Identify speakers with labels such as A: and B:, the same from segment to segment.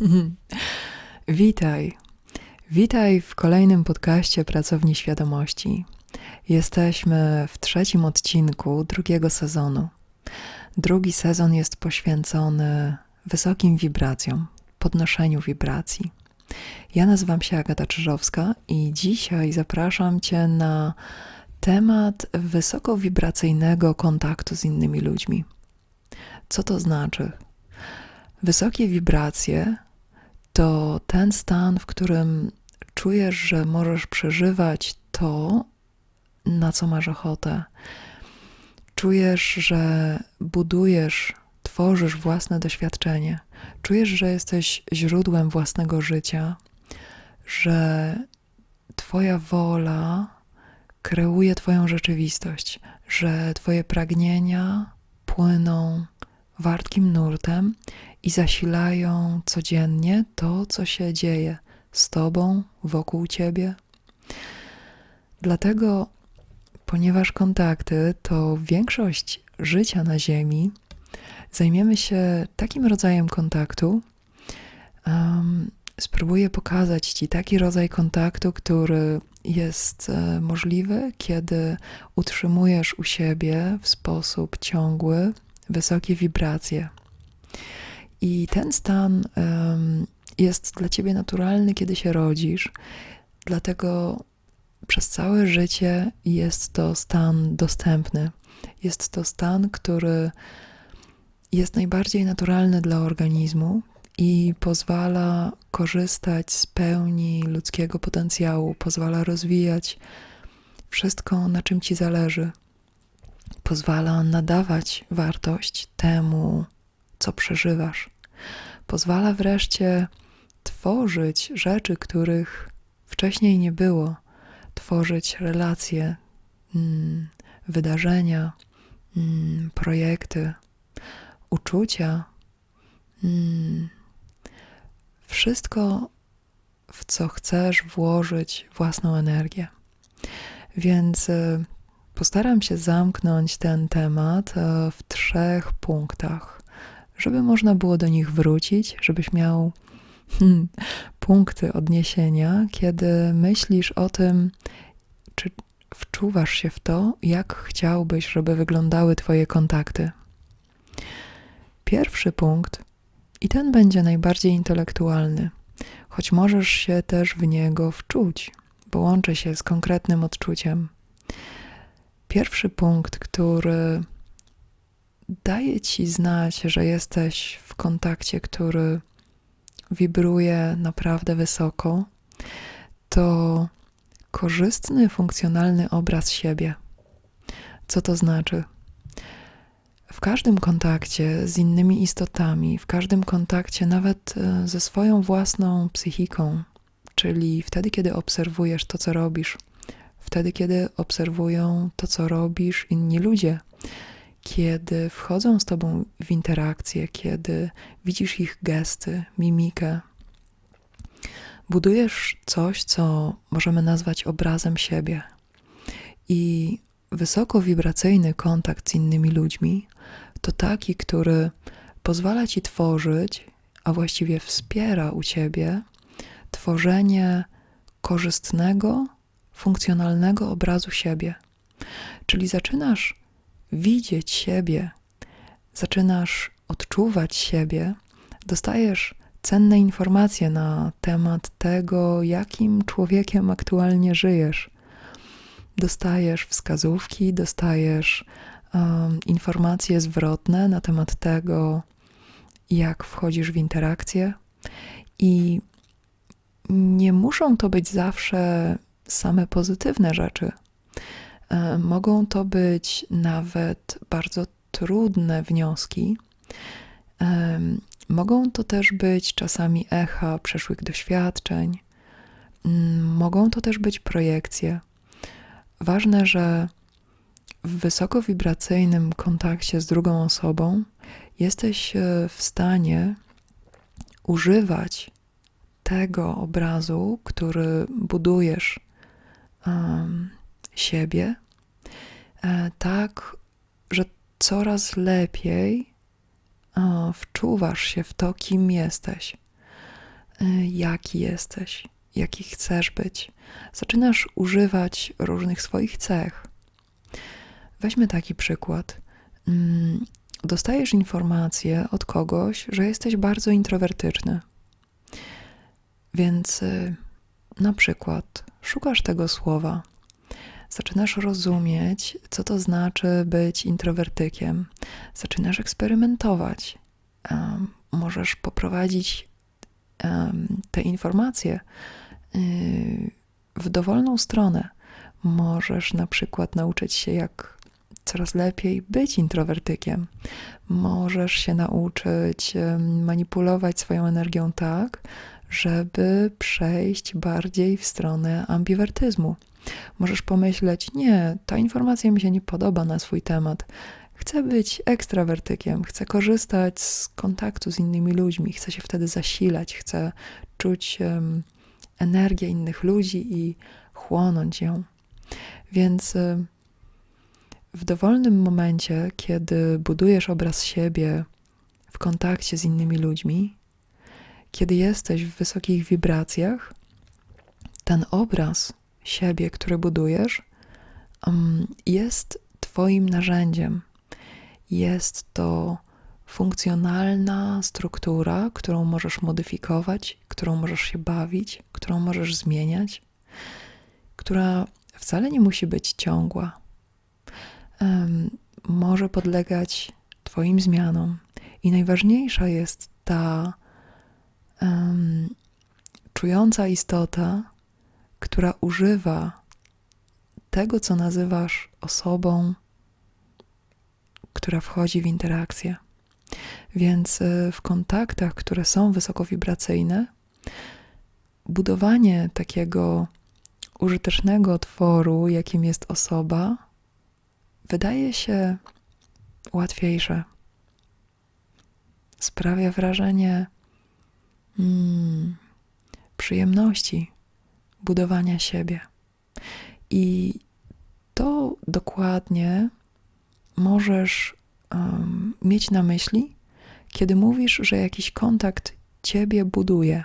A: Witaj. Witaj w kolejnym podcaście Pracowni Świadomości. Jesteśmy w trzecim odcinku drugiego sezonu. Drugi sezon jest poświęcony wysokim wibracjom, podnoszeniu wibracji. Ja nazywam się Agata Czyżowska i dzisiaj zapraszam Cię na temat wysokowibracyjnego kontaktu z innymi ludźmi. Co to znaczy? Wysokie wibracje to ten stan, w którym czujesz, że możesz przeżywać to, na co masz ochotę. Czujesz, że budujesz, tworzysz własne doświadczenie. Czujesz, że jesteś źródłem własnego życia, że Twoja wola kreuje Twoją rzeczywistość, że Twoje pragnienia płyną wartkim nurtem i zasilają codziennie to, co się dzieje z Tobą, wokół Ciebie. Dlatego, ponieważ kontakty to większość życia na Ziemi, zajmiemy się takim rodzajem kontaktu. Um, spróbuję pokazać Ci taki rodzaj kontaktu, który jest e, możliwy, kiedy utrzymujesz u siebie w sposób ciągły wysokie wibracje. I ten stan jest dla ciebie naturalny, kiedy się rodzisz, dlatego przez całe życie jest to stan dostępny. Jest to stan, który jest najbardziej naturalny dla organizmu i pozwala korzystać z pełni ludzkiego potencjału, pozwala rozwijać wszystko, na czym ci zależy pozwala nadawać wartość temu, co przeżywasz. Pozwala wreszcie tworzyć rzeczy, których wcześniej nie było, tworzyć relacje, mm, wydarzenia, mm, projekty, uczucia. Mm, wszystko, w co chcesz włożyć własną energię. Więc y, Postaram się zamknąć ten temat e, w trzech punktach, żeby można było do nich wrócić, żebyś miał hmm, punkty odniesienia, kiedy myślisz o tym, czy wczuwasz się w to, jak chciałbyś, żeby wyglądały Twoje kontakty. Pierwszy punkt, i ten będzie najbardziej intelektualny, choć możesz się też w niego wczuć, bo łączy się z konkretnym odczuciem. Pierwszy punkt, który daje ci znać, że jesteś w kontakcie, który wibruje naprawdę wysoko, to korzystny, funkcjonalny obraz siebie. Co to znaczy? W każdym kontakcie z innymi istotami, w każdym kontakcie nawet e, ze swoją własną psychiką, czyli wtedy, kiedy obserwujesz to, co robisz, wtedy, kiedy obserwują to, co robisz inni ludzie, kiedy wchodzą z tobą w interakcję, kiedy widzisz ich gesty, mimikę. Budujesz coś, co możemy nazwać obrazem siebie. I wysokowibracyjny kontakt z innymi ludźmi to taki, który pozwala ci tworzyć, a właściwie wspiera u ciebie tworzenie korzystnego, funkcjonalnego obrazu siebie. Czyli zaczynasz widzieć siebie, zaczynasz odczuwać siebie, dostajesz cenne informacje na temat tego, jakim człowiekiem aktualnie żyjesz. Dostajesz wskazówki, dostajesz um, informacje zwrotne na temat tego, jak wchodzisz w interakcję, i nie muszą to być zawsze same pozytywne rzeczy. E, mogą to być nawet bardzo trudne wnioski. E, mogą to też być czasami echa przeszłych doświadczeń. Mm, mogą to też być projekcje. Ważne, że w wysokowibracyjnym kontakcie z drugą osobą jesteś e, w stanie używać tego obrazu, który budujesz siebie, e, tak, że coraz lepiej e, wczuwasz się w to, kim jesteś. y, jaki jesteś, jaki chcesz być. Zaczynasz używać różnych swoich cech. Weźmy taki przykład. Mm, dostajesz informację od kogoś, że jesteś bardzo introwertyczny. Więc y, na przykład szukasz tego słowa, zaczynasz rozumieć, co to znaczy być introwertykiem, zaczynasz eksperymentować. Możesz poprowadzić te informacje y, w dowolną stronę. Możesz na przykład nauczyć się, jak coraz lepiej być introwertykiem. Możesz się nauczyć manipulować swoją energią tak, żeby przejść bardziej w stronę ambiwertyzmu. Możesz pomyśleć: Nie, ta informacja mi się nie podoba na swój temat. Chcę być ekstrawertykiem, chcę korzystać z kontaktu z innymi ludźmi, chcę się wtedy zasilać, chcę czuć um, energię innych ludzi i chłonąć ją. Więc um, w dowolnym momencie, kiedy budujesz obraz siebie w kontakcie z innymi ludźmi, kiedy jesteś w wysokich wibracjach, ten obraz siebie, który budujesz, jest Twoim narzędziem. Jest to funkcjonalna struktura, którą możesz modyfikować, którą możesz się bawić, którą możesz zmieniać, która wcale nie musi być ciągła. Może podlegać Twoim zmianom. I najważniejsza jest ta um, czująca istota, która używa tego, co nazywasz osobą, która wchodzi w interakcję. Więc y, w kontaktach, które są wysokowibracyjne, budowanie takiego użytecznego tworu, jakim jest osoba, wydaje się łatwiejsze. Sprawia wrażenie mm, przyjemności budowania siebie. I to dokładnie możesz um, mieć na myśli, kiedy mówisz, że jakiś kontakt ciebie buduje.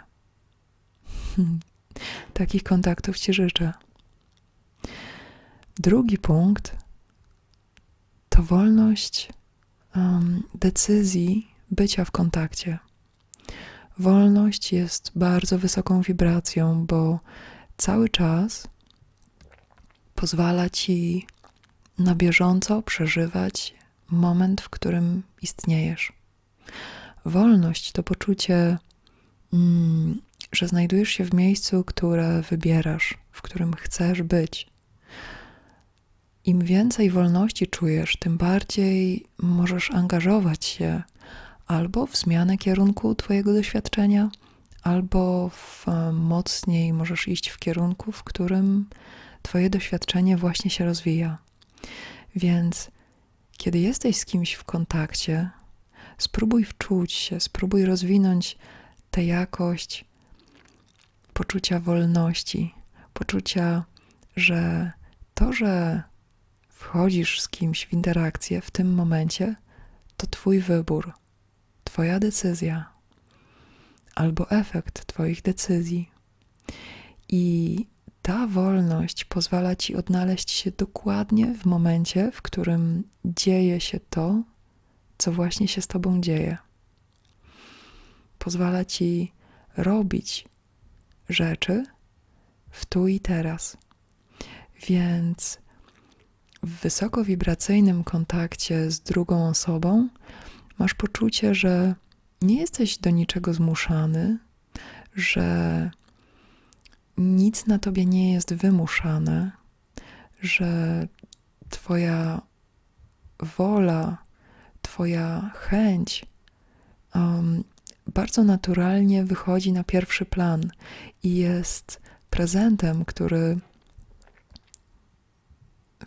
A: Takich kontaktów ci życzę. Drugi punkt to wolność um, decyzji bycia w kontakcie. Wolność jest bardzo wysoką wibracją, bo cały czas pozwala ci na bieżąco przeżywać moment, w którym istniejesz. Wolność to poczucie, mm, że znajdujesz się w miejscu, które wybierasz, w którym chcesz być. Im więcej wolności czujesz, tym bardziej możesz angażować się albo w zmianę kierunku Twojego doświadczenia, albo w, e, mocniej możesz iść w kierunku, w którym Twoje doświadczenie właśnie się rozwija. Więc kiedy jesteś z kimś w kontakcie, spróbuj wczuć się, spróbuj rozwinąć tę jakość poczucia wolności, poczucia, że to, że wchodzisz z kimś w interakcję w tym momencie, to Twój wybór, Twoja decyzja albo efekt Twoich decyzji. I ta wolność pozwala Ci odnaleźć się dokładnie w momencie, w którym dzieje się to, co właśnie się z Tobą dzieje. Pozwala Ci robić rzeczy w tu i teraz. Więc w wysokowibracyjnym kontakcie z drugą osobą masz poczucie, że nie jesteś do niczego zmuszany, że nic na tobie nie jest wymuszane, że Twoja wola, Twoja chęć um, bardzo naturalnie wychodzi na pierwszy plan i jest prezentem, który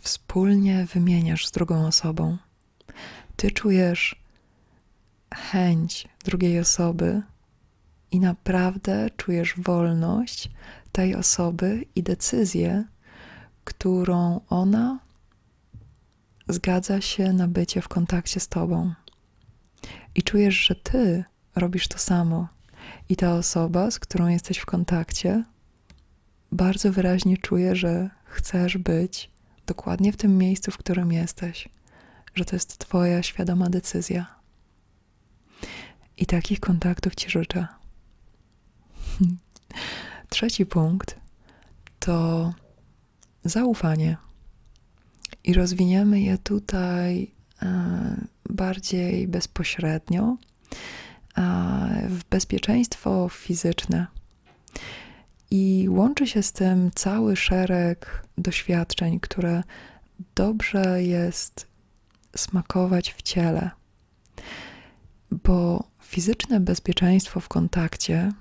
A: wspólnie wymieniasz z drugą osobą. Ty czujesz chęć drugiej osoby i naprawdę czujesz wolność tej osoby i decyzję, którą ona zgadza się na bycie w kontakcie z tobą. I czujesz, że ty robisz to samo. I ta osoba, z którą jesteś w kontakcie, bardzo wyraźnie czuje, że chcesz być dokładnie w tym miejscu, w którym jesteś, że to jest Twoja świadoma decyzja. I takich kontaktów Ci życzę. Trzeci punkt to zaufanie. I rozwiniemy je tutaj e, bardziej bezpośrednio w bezpieczeństwo fizyczne. I łączy się z tym cały szereg doświadczeń, które dobrze jest smakować w ciele, bo fizyczne bezpieczeństwo w kontakcie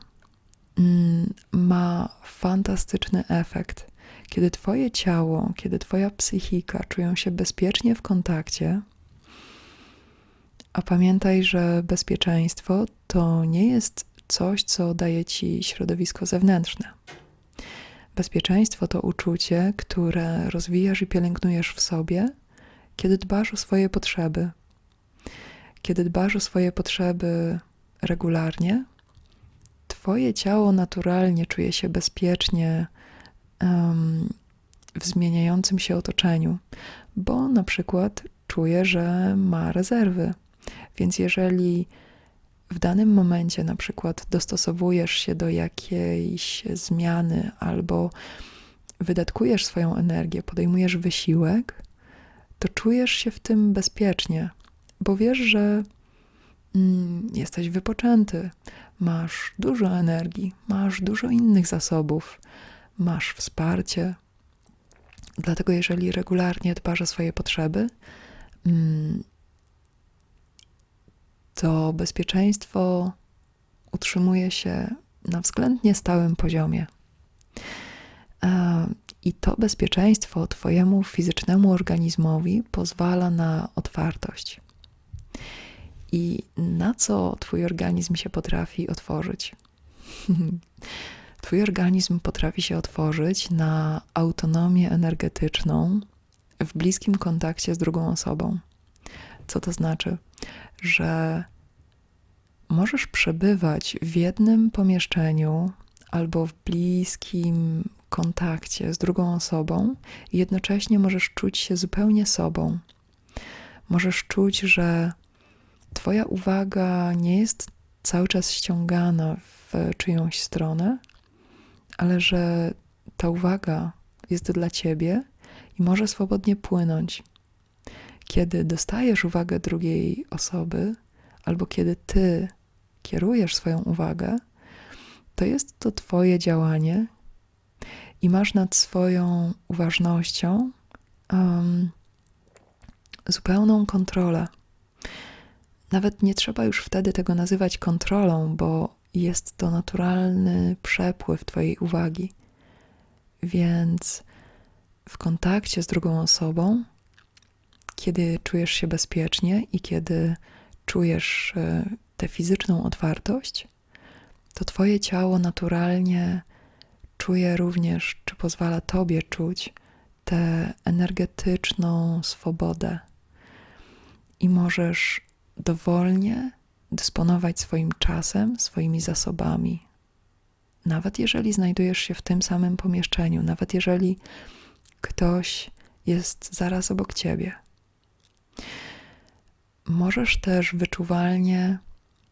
A: mm, ma fantastyczny efekt. Kiedy Twoje ciało, kiedy Twoja psychika czują się bezpiecznie w kontakcie, a pamiętaj, że bezpieczeństwo to nie jest coś, co daje ci środowisko zewnętrzne. Bezpieczeństwo to uczucie, które rozwijasz i pielęgnujesz w sobie, kiedy dbasz o swoje potrzeby. Kiedy dbasz o swoje potrzeby regularnie, Twoje ciało naturalnie czuje się bezpiecznie um, w zmieniającym się otoczeniu, bo na przykład czuje, że ma rezerwy. Więc jeżeli w danym momencie na przykład dostosowujesz się do jakiejś zmiany albo wydatkujesz swoją energię, podejmujesz wysiłek, to czujesz się w tym bezpiecznie, bo wiesz, że mm, jesteś wypoczęty, masz dużo energii, masz dużo innych zasobów, masz wsparcie. Dlatego, jeżeli regularnie dbasz o swoje potrzeby, mm, to bezpieczeństwo utrzymuje się na względnie stałym poziomie. E, I to bezpieczeństwo Twojemu fizycznemu organizmowi pozwala na otwartość. I na co Twój organizm się potrafi otworzyć? Twój organizm potrafi się otworzyć na autonomię energetyczną w bliskim kontakcie z drugą osobą. Co to znaczy? Że możesz przebywać w jednym pomieszczeniu albo w bliskim kontakcie z drugą osobą i jednocześnie możesz czuć się zupełnie sobą. Możesz czuć, że Twoja uwaga nie jest cały czas ściągana w czyjąś stronę, ale że ta uwaga jest dla Ciebie i może swobodnie płynąć. Kiedy dostajesz uwagę drugiej osoby, albo kiedy Ty kierujesz swoją uwagę, to jest to Twoje działanie i masz nad swoją uważnością um, zupełną kontrolę. Nawet nie trzeba już wtedy tego nazywać kontrolą, bo jest to naturalny przepływ Twojej uwagi. Więc w kontakcie z drugą osobą, kiedy czujesz się bezpiecznie i kiedy czujesz e, tę fizyczną otwartość, to Twoje ciało naturalnie czuje również, czy pozwala Tobie czuć tę energetyczną swobodę. I możesz dowolnie dysponować swoim czasem, swoimi zasobami. Nawet jeżeli znajdujesz się w tym samym pomieszczeniu, nawet jeżeli ktoś jest zaraz obok ciebie. Możesz też wyczuwalnie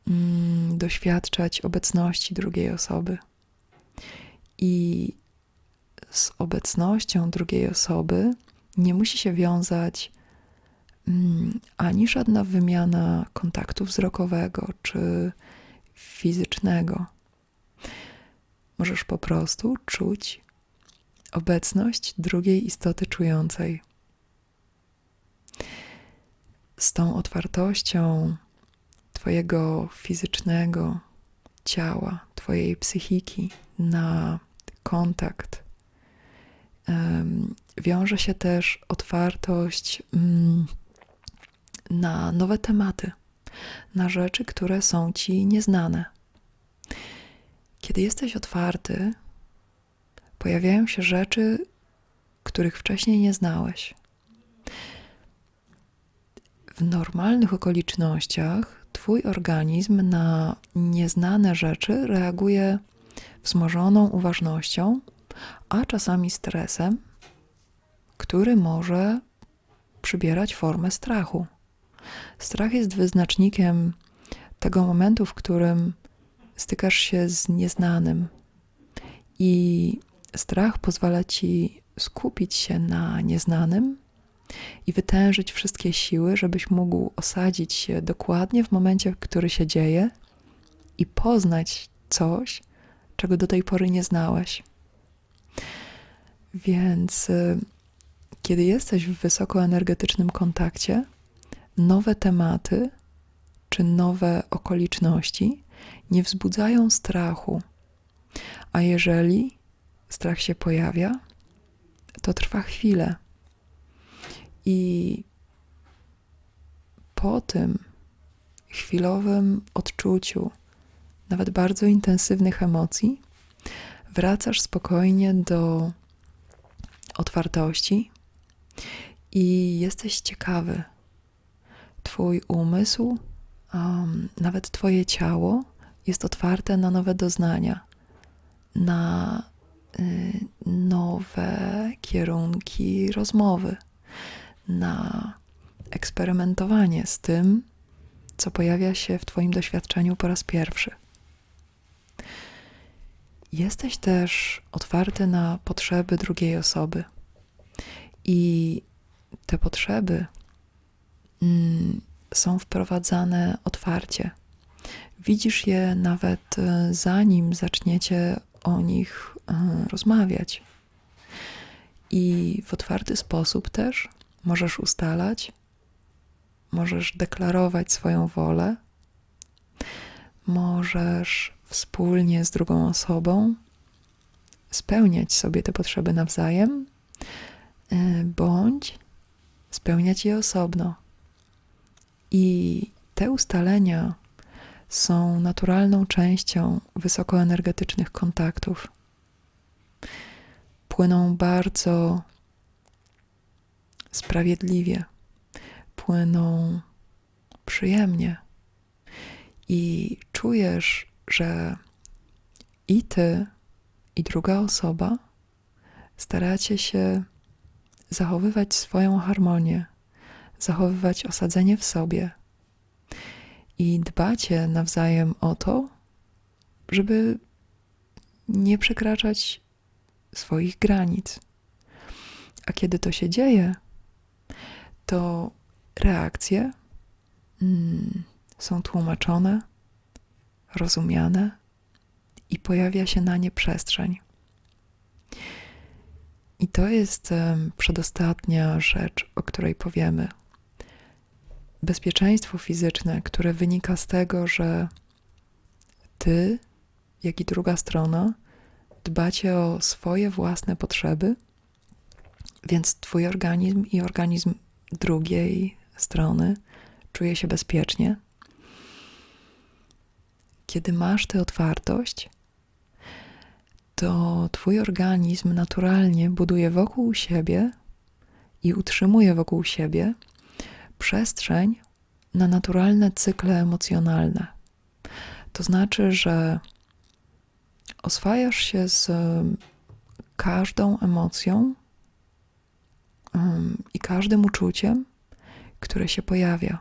A: mm, doświadczać obecności drugiej osoby. I z obecnością drugiej osoby nie musi się wiązać ani żadna wymiana kontaktu wzrokowego czy fizycznego. Możesz po prostu czuć obecność drugiej istoty czującej. Z tą otwartością Twojego fizycznego ciała, Twojej psychiki na kontakt. Wiąże się też otwartość mm, na nowe tematy, na rzeczy, które są Ci nieznane. Kiedy jesteś otwarty, pojawiają się rzeczy, których wcześniej nie znałeś. W normalnych okolicznościach Twój organizm na nieznane rzeczy reaguje wzmożoną uważnością, a czasami stresem, który może przybierać formę strachu. Strach jest wyznacznikiem tego momentu, w którym stykasz się z nieznanym, i strach pozwala ci skupić się na nieznanym i wytężyć wszystkie siły, żebyś mógł osadzić się dokładnie w momencie, który się dzieje i poznać coś, czego do tej pory nie znałeś. Więc y, kiedy jesteś w wysokoenergetycznym kontakcie, nowe tematy czy nowe okoliczności nie wzbudzają strachu. A jeżeli strach się pojawia, to trwa chwilę. I po tym chwilowym odczuciu, nawet bardzo intensywnych emocji, wracasz spokojnie do otwartości i jesteś ciekawy. Twój umysł, um, nawet Twoje ciało jest otwarte na nowe doznania, na y, nowe kierunki rozmowy, na eksperymentowanie z tym, co pojawia się w Twoim doświadczeniu po raz pierwszy. Jesteś też otwarty na potrzeby drugiej osoby. I te potrzeby są wprowadzane otwarcie. Widzisz je nawet e, zanim zaczniecie o nich e, rozmawiać. I w otwarty sposób też możesz ustalać, możesz deklarować swoją wolę, możesz wspólnie z drugą osobą spełniać sobie te potrzeby nawzajem, e, bądź spełniać je osobno. I te ustalenia są naturalną częścią wysokoenergetycznych kontaktów. Płyną bardzo sprawiedliwie, płyną przyjemnie i czujesz, że i ty, i druga osoba staracie się zachowywać swoją harmonię, zachowywać osadzenie w sobie i dbacie nawzajem o to, żeby nie przekraczać swoich granic. A kiedy to się dzieje, to reakcje mm, są tłumaczone, rozumiane i pojawia się na nie przestrzeń. I to jest przedostatnia rzecz, o której powiemy bezpieczeństwo fizyczne, które wynika z tego, że ty, jak i druga strona, dbacie o swoje własne potrzeby, więc twój organizm i organizm drugiej strony czuje się bezpiecznie. Kiedy masz tę otwartość, to twój organizm naturalnie buduje wokół siebie i utrzymuje wokół siebie przestrzeń na naturalne cykle emocjonalne. To znaczy, że oswajasz się z każdą emocją i każdym uczuciem, które się pojawia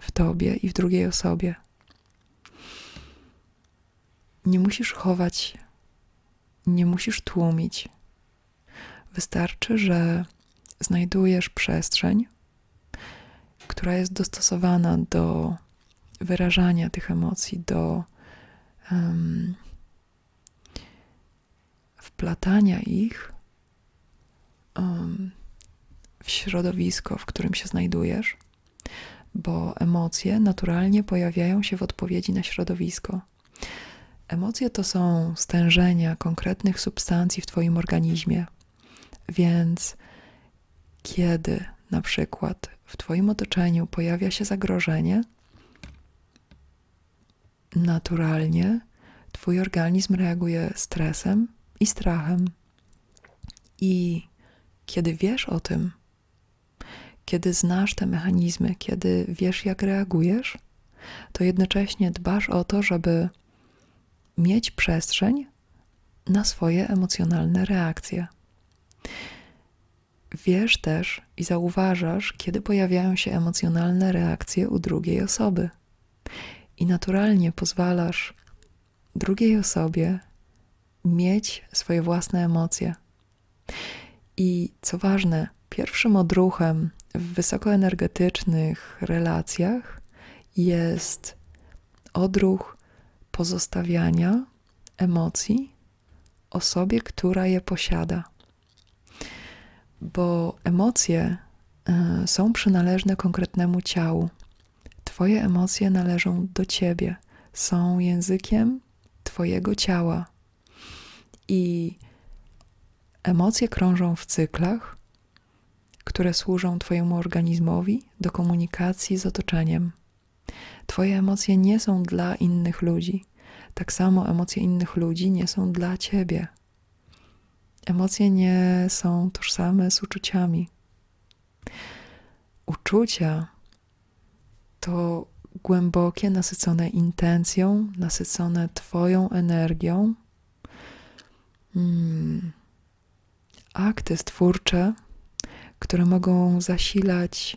A: w tobie i w drugiej osobie. Nie musisz chować, nie musisz tłumić. Wystarczy, że znajdujesz przestrzeń, która jest dostosowana do wyrażania tych emocji, do um, wplatania ich um, w środowisko, w którym się znajdujesz, bo emocje naturalnie pojawiają się w odpowiedzi na środowisko. Emocje to są stężenia konkretnych substancji w Twoim organizmie, więc kiedy na przykład w Twoim otoczeniu pojawia się zagrożenie, naturalnie Twój organizm reaguje stresem i strachem. I kiedy wiesz o tym, kiedy znasz te mechanizmy, kiedy wiesz, jak reagujesz, to jednocześnie dbasz o to, żeby mieć przestrzeń na swoje emocjonalne reakcje. Wiesz też i zauważasz, kiedy pojawiają się emocjonalne reakcje u drugiej osoby. I naturalnie pozwalasz drugiej osobie mieć swoje własne emocje. I co ważne, pierwszym odruchem w wysokoenergetycznych relacjach jest odruch pozostawiania emocji osobie, która je posiada. Bo emocje y, są przynależne konkretnemu ciału. Twoje emocje należą do ciebie, są językiem Twojego ciała. I emocje krążą w cyklach, które służą Twojemu organizmowi do komunikacji z otoczeniem. Twoje emocje nie są dla innych ludzi. Tak samo emocje innych ludzi nie są dla Ciebie. Emocje nie są tożsame z uczuciami. Uczucia to głębokie, nasycone intencją, nasycone Twoją energią. Hmm. Akty stwórcze, które mogą zasilać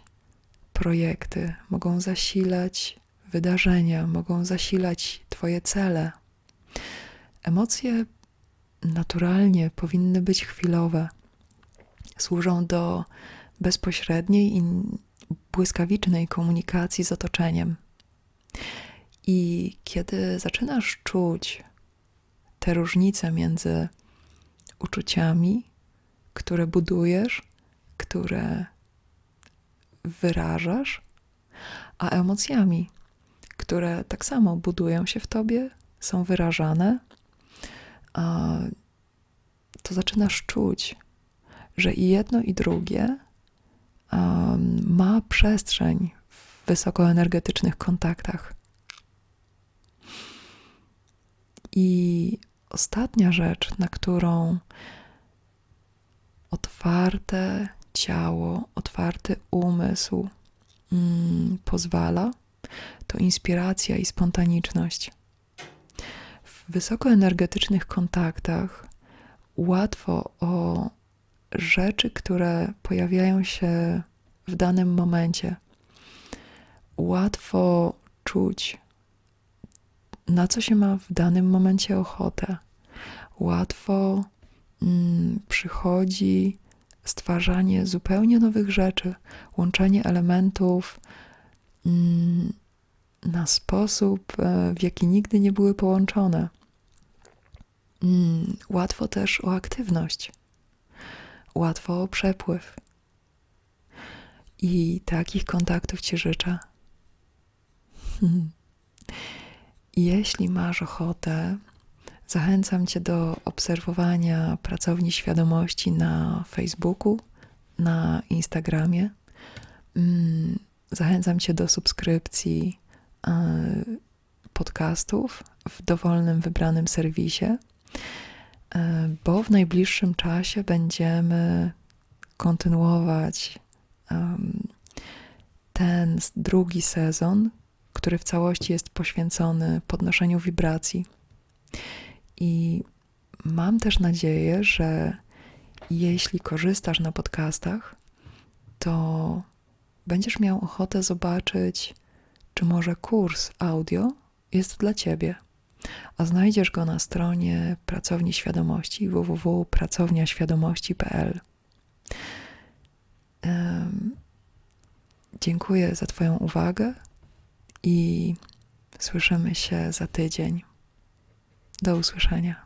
A: projekty, mogą zasilać wydarzenia, mogą zasilać Twoje cele. Emocje naturalnie powinny być chwilowe. Służą do bezpośredniej i błyskawicznej komunikacji z otoczeniem. I kiedy zaczynasz czuć te różnice między uczuciami, które budujesz, które wyrażasz, a emocjami, które tak samo budują się w tobie, są wyrażane, to zaczynasz czuć, że i jedno, i drugie ma przestrzeń w wysokoenergetycznych kontaktach. I ostatnia rzecz, na którą otwarte ciało, otwarty umysł mm, pozwala, to inspiracja i spontaniczność. W wysokoenergetycznych kontaktach łatwo o rzeczy, które pojawiają się w danym momencie. Łatwo czuć, na co się ma w danym momencie ochotę. Łatwo mm, przychodzi stwarzanie zupełnie nowych rzeczy, łączenie elementów mm, na sposób, e, w jaki nigdy nie były połączone. Mm, łatwo też o aktywność, łatwo o przepływ. I takich kontaktów Ci życzę. Jeśli masz ochotę, zachęcam Cię do obserwowania pracowni świadomości na Facebooku, na Instagramie. Mm, zachęcam Cię do subskrypcji podcastów w dowolnym wybranym serwisie, e, bo w najbliższym czasie będziemy kontynuować ten drugi sezon, który w całości jest poświęcony podnoszeniu wibracji. I mam też nadzieję, że jeśli korzystasz na podcastach, to będziesz miał ochotę zobaczyć, czy może kurs audio jest dla Ciebie. A znajdziesz go na stronie Pracowni Świadomości www.pracowniaświadomości.pl. Dziękuję za Twoją uwagę i słyszymy się za tydzień. Do usłyszenia.